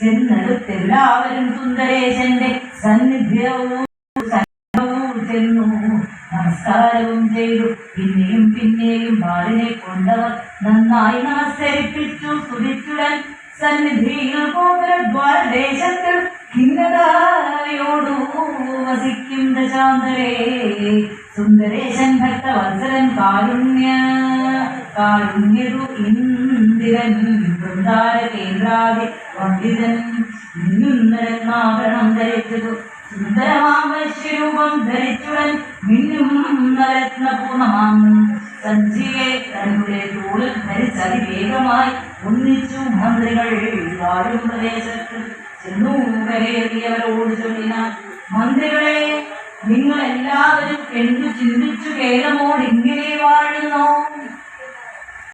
ചെന്നെടുത്തെല്ലാവരും സുന്ദരേശന്റെ സന്നിധ്യവും. ചെന്നു നമസ്കാരവും ചെയ്തു. പിന്നെയും പിന്നെയും ബാലിനെ കൊണ്ടവർ നന്നായി നമസ്കരിപ്പിച്ചു സ്തുതിച്ചുടൻ സന്നിധിയിൽ ഗോപുരദ്വാരദേശത്തിൽ വസിക്കും ദശാന്തരേ. സുന്ദരേശൻ ഭക്തവത്സരൻ കാരുണ്യ കാരുണ്യതു ഇന്ദിരൻ വൃന്ദാര കേന്ദ്രാതി വന്ദിതൻ മിന്നുന്ന രത്നാഭരണം ധരിച്ചതു. സുന്ദരമാം വശ്യരൂപം ധരിച്ചുടൻ മിന്നും രത്നപൂർണമാം. സഞ്ചിയെ തങ്ങളുടെ തോളിൽ ധരിച്ചതിവേഗമായി ഒന്നിച്ചു മന്ത്രികൾ വാഴും പ്രദേശത്ത്. ചെന്നു കരേറിയവരോട് ചൊല്ലിനാൻ മന്ത്രികളെ നിങ്ങൾ എല്ലാവരും എന്തു ചിന്തിച്ചു കേരളമോട്